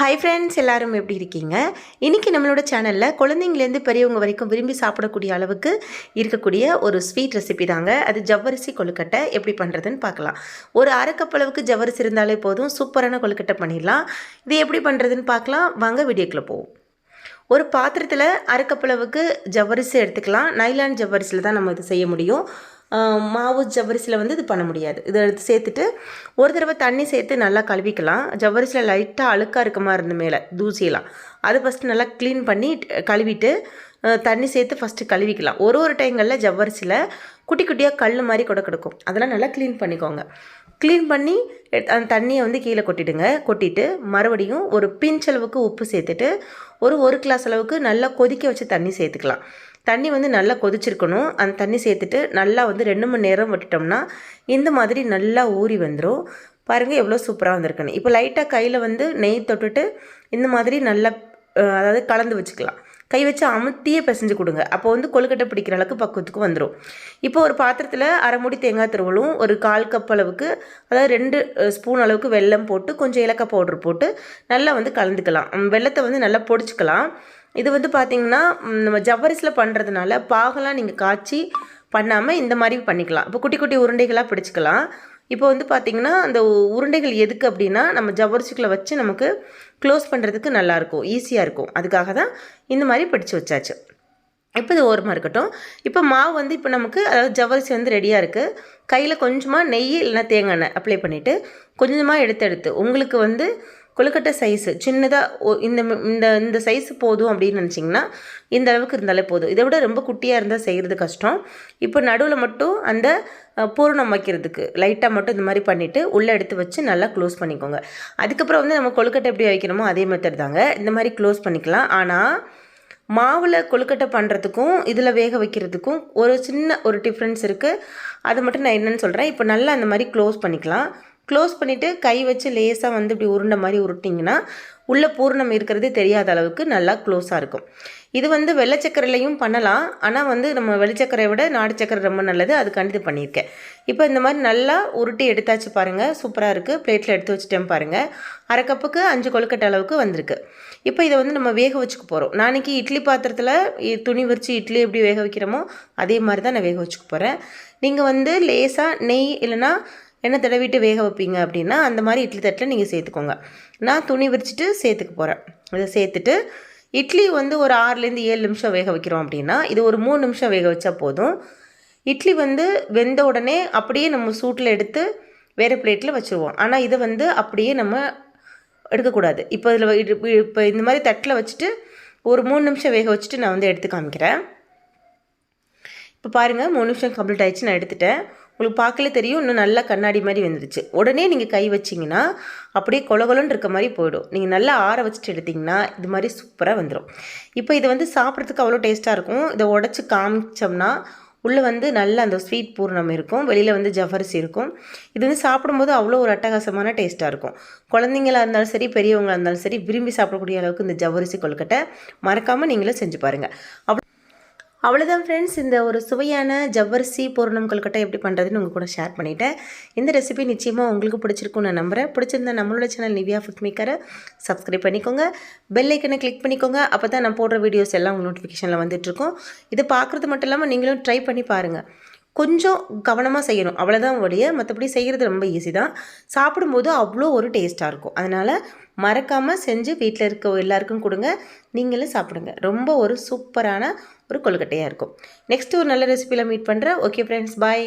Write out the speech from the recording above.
Hi friends எல்லாரும் எப்படி இருக்கீங்க? இன்றைக்கி நம்மளோட சேனலில் குழந்தைங்கலேருந்து பெரியவங்க வரைக்கும் விரும்பி சாப்பிடக்கூடிய அளவுக்கு இருக்கக்கூடிய ஒரு ஸ்வீட் ரெசிபி தாங்க. அது ஜவ்வரிசி கொழுக்கட்டை. எப்படி பண்ணுறதுன்னு பார்க்கலாம். ஒரு அரை கப் அளவுக்கு ஜவ்வரிசி இருந்தாலே போதும். சூப்பரான கொழுக்கட்டை பண்ணிடலாம். இது எப்படி பண்ணுறதுன்னு பார்க்கலாம். வாங்க வீடியோக்குள்ளே போவோம். ஒரு பாத்திரத்தில் அரை கப் அளவுக்கு ஜவ்வரிசி எடுத்துக்கலாம். நைலான் ஜவ்வரிசியில் தான் நம்ம இது செய்ய முடியும். மாவு ஜவ்வரிசியில் வந்து இது பண்ண முடியாது. இதை எடுத்து சேர்த்துட்டு ஒரு தடவை தண்ணி சேர்த்து நல்லா கழுவிக்கலாம். ஜவ்வரிசியில் லைட்டாக அழுக்காக இருக்க மாதிரி இருந்த மேலே தூசியெல்லாம். அதை ஃபஸ்ட்டு நல்லா க்ளீன் பண்ணி கழுவிட்டு தண்ணி சேர்த்து ஃபஸ்ட்டு கழுவிக்கலாம். ஒரு ஒரு டைங்களில் ஜவ்வரிசியில் குட்டி குட்டியாக கல் மாதிரி கூட கிடக்கும். அதெல்லாம் நல்லா க்ளீன் பண்ணிக்கோங்க. க்ளீன் பண்ணி அந்த தண்ணியை வந்து கீழே கொட்டிடுங்க. கொட்டிட்டு மறுபடியும் ஒரு பிஞ்ச் அளவுக்கு உப்பு சேர்த்துட்டு ஒரு ஒரு கிளாஸ் அளவுக்கு நல்லா கொதிக்க வச்சு தண்ணி சேர்த்துக்கலாம். தண்ணி வந்து நல்லா கொதிச்சிருக்கணும். அந்த தண்ணி சேர்த்துட்டு நல்லா வந்து ரெண்டு மணி நேரம் விட்டுட்டோம்னா இந்த மாதிரி நல்லா ஊறி வந்துடும் பாருங்கள் எவ்வளோ சூப்பராக வந்திருக்குன்னு. இப்போ லைட்டாக கையில் வந்து நெய் தொட்டுட்டு இந்த மாதிரி நல்லா அதாவது கலந்து வச்சுக்கலாம். கை வச்சு அமுத்தியே பிசைஞ்சு கொடுங்க. அப்போ வந்து கொழுக்கட்டை பிடிக்கிற அளவுக்கு பக்குவத்துக்கு வந்துடும் இப்போ ஒரு பாத்திரத்தில் அரை மூடி தேங்காய் துருவலும் ஒரு கால் கப் அளவுக்கு அதாவது ரெண்டு ஸ்பூன் அளவுக்கு வெல்லம் போட்டு கொஞ்சம் ஏலக்காய் பவுடர் போட்டு நல்லா வந்து கலந்துக்கலாம். வெள்ளத்தை வந்து நல்லா பொடிச்சுக்கலாம். இது வந்து பார்த்திங்கன்னா நம்ம ஜவ்வரிசியில் பண்ணுறதுனால பாகலாம் நீங்கள் காய்ச்சி பண்ணாமல் இந்த மாதிரி பண்ணிக்கலாம். இப்போ குட்டி குட்டி உருண்டைகளாக பிடிச்சிக்கலாம். இப்போ வந்து பார்த்திங்கன்னா அந்த உருண்டைகள் எதுக்கு அப்படின்னா நம்ம ஜவ்வரிசிக்குள்ளே வச்சு நமக்கு க்ளோஸ் பண்ணுறதுக்கு நல்லாயிருக்கும் ஈஸியாக இருக்கும். அதுக்காக தான் இந்த மாதிரி பிடிச்சி வச்சாச்சு. இப்போ இது ஓரமாக இருக்கட்டும். இப்போ மாவு வந்து இப்போ நமக்கு அதாவது ஜவ்வரிசி வந்து ரெடியாக இருக்குது கையில் கொஞ்சமாக நெய் இல்லைன்னா தேங்காய் எண்ணெய் அப்ளை பண்ணிவிட்டு கொஞ்சமாக எடுத்து எடுத்து உங்களுக்கு வந்து கொழுக்கட்டை சைஸு சின்னதாக இந்த இந்த இந்த சைஸ் போதும் அப்படின்னு நினச்சிங்கன்னா இந்த அளவுக்கு இருந்தாலே போதும். இதை விட ரொம்ப குட்டியாக இருந்தால் செய்கிறது கஷ்டம். இப்போ நடுவில் மட்டும் அந்த பூரணம் வைக்கிறதுக்கு லைட்டாக மட்டும் இந்த மாதிரி பண்ணிவிட்டு உள்ளே எடுத்து வச்சு நல்லா க்ளோஸ் பண்ணிக்கோங்க. அதுக்கப்புறம் வந்து நம்ம கொழுக்கட்டை எப்படி வைக்கணுமோ அதே மெத்தட் தாங்க. இந்த மாதிரி க்ளோஸ் பண்ணிக்கலாம். ஆனால் மாவில் கொழுக்கட்டை பண்ணுறதுக்கும் இதில் வேக வைக்கிறதுக்கும் ஒரு சின்ன ஒரு டிஃப்ரென்ஸ் இருக்குது அதை மட்டும் நான் என்னென்னு சொல்கிறேன் இப்போ நல்லா அந்த மாதிரி க்ளோஸ் பண்ணிக்கலாம். க்ளோஸ் பண்ணிவிட்டு கை வச்சு லேசாக வந்து இப்படி உருண்டை மாதிரி உருட்டிங்கன்னா உள்ளே பூரணம் இருக்கிறது தெரியாத அளவுக்கு நல்லா க்ளோஸாக இருக்கும். இது வந்து வெள்ளை சக்கரையிலையும் பண்ணலாம். ஆனால் வந்து நம்ம வெள்ளச்சக்கரை விட நாடு சக்கரை ரொம்ப நல்லது. அதுக்காண்டி இது பண்ணியிருக்கேன். இப்போ இந்த மாதிரி நல்லா உருட்டி எடுத்தாச்சு பாருங்கள் சூப்பராக இருக்குது பிளேட்டில் எடுத்து வச்சுட்டேன் பாருங்கள் அரை கப்புக்கு அஞ்சு கொழுக்கட்டை அளவுக்கு வந்திருக்கு. இப்போ இதை வந்து நம்ம வேக வச்சுக்க போகிறோம் நாளைக்கு இட்லி பாத்திரத்தில் துணி வச்சு இட்லி எப்படி வேக வைக்கிறோமோ அதே மாதிரி தான் நான் வேக வச்சுக்க போகிறேன் நீங்கள் வந்து லேசாக நெய் இல்லைன்னா எண்ணெய் தடவிட்டு வேக வைப்பீங்க அப்படின்னா அந்த மாதிரி இட்லி தட்டில் நீங்கள் சேர்த்துக்கோங்க. நான் துணி விரிச்சிட்டு சேர்த்துக்க போகிறேன் இதை சேர்த்துட்டு இட்லி வந்து ஒரு ஆறுலேருந்து ஏழு நிமிஷம் வேக வைக்கிறோம் அப்படின்னா இது ஒரு மூணு நிமிஷம் வேக வச்சா போதும். இட்லி வந்து வெந்த உடனே அப்படியே நம்ம சூட்டில் எடுத்து வேறு பிளேட்டில் வச்சுருவோம். ஆனால் இதை வந்து அப்படியே நம்ம எடுக்கக்கூடாது. இப்போ இதில் இப்போ இந்த மாதிரி தட்டில் வச்சுட்டு ஒரு மூணு நிமிஷம் வேக வச்சுட்டு நான் வந்து எடுத்து காமிக்கிறேன். இப்போ பாருங்கள் மூணு நிமிஷம் கம்ப்ளீட் ஆகிடுச்சு நான் எடுத்துட்டேன். உங்களுக்கு பார்க்கல தெரியும் இன்னும் நல்லா கண்ணாடி மாதிரி வந்துருச்சு. உடனே நீங்கள் கை வச்சிங்கன்னா அப்படியே கொலகொலன்னு இருக்க மாதிரி போயிடும். நீங்கள் நல்லா ஆற வச்சுட்டு எடுத்திங்கன்னா இது மாதிரி சூப்பராக வந்துடும் இப்போ இது வந்து சாப்பிட்றதுக்கு அவ்வளோ டேஸ்ட்டாக இருக்கும். இதை உடச்சி காமிச்சோம்னா உள்ளே வந்து நல்ல அந்த ஸ்வீட் பூர்ணம் இருக்கும். வெளியில் வந்து ஜவ்வரிசி இருக்கும். இது வந்து சாப்பிடும்போது அவ்வளோ ஒரு அட்டகாசமான டேஸ்ட்டாக இருக்கும். குழந்தைங்களா இருந்தாலும் சரி பெரியவங்களாக இருந்தாலும் சரி விரும்பி சாப்பிடக்கூடிய அளவுக்கு இந்த ஜவ்வரிசி கொழுக்கட்டை மறக்காமல் நீங்களும் செஞ்சு பாருங்கள் அவ்வளோதான் ஃப்ரெண்ட்ஸ் இந்த ஒரு சுவையான ஜவ்வரிசி பூரணம் கொல்கட்டை எப்படி பண்ணுறதுன்னு உங்கள் கூட ஷேர் பண்ணிட்டேன். இந்த ரெசிபி நிச்சயமாக உங்களுக்கு பிடிச்சிருக்கும் நான் நம்புகிறேன் பிடிச்சிருந்தா நம்மளோட சேனல் நிவியா ஃபுட் மேக்கரை சப்ஸ்கிரைப் பண்ணிக்கோங்க. பெல் ஐக்கனை கிளிக் பண்ணிக்கோங்க. அப்போ தான் நான் போடுற வீடியோஸ் எல்லாம் உங்கள் நோட்டிஃபிகேஷனில் வந்துட்டுருக்கோம் இதை பார்க்குறது மட்டும் இல்லாமல் நீங்களும் ட்ரை பண்ணி பாருங்கள் கொஞ்சம் கவனமாக செய்யணும். அவ்வளோதான் ஒழிய மற்றபடி செய்கிறது ரொம்ப ஈஸி தான். சாப்பிடும்போது அவ்வளோ ஒரு டேஸ்ட்டாக இருக்கும். அதனால் மறக்காமல் செஞ்சு வீட்டில் இருக்க எல்லாருக்கும் கொடுங்க. நீங்களும் சாப்பிடுங்க. ரொம்ப ஒரு சூப்பரான ஒரு கொழுக்கட்டையாக இருக்கும். நெக்ஸ்ட் ஒரு நல்ல ரெசிபியில் மீட் பண்ணுறேன் ஓகே ஃப்ரெண்ட்ஸ் பாய்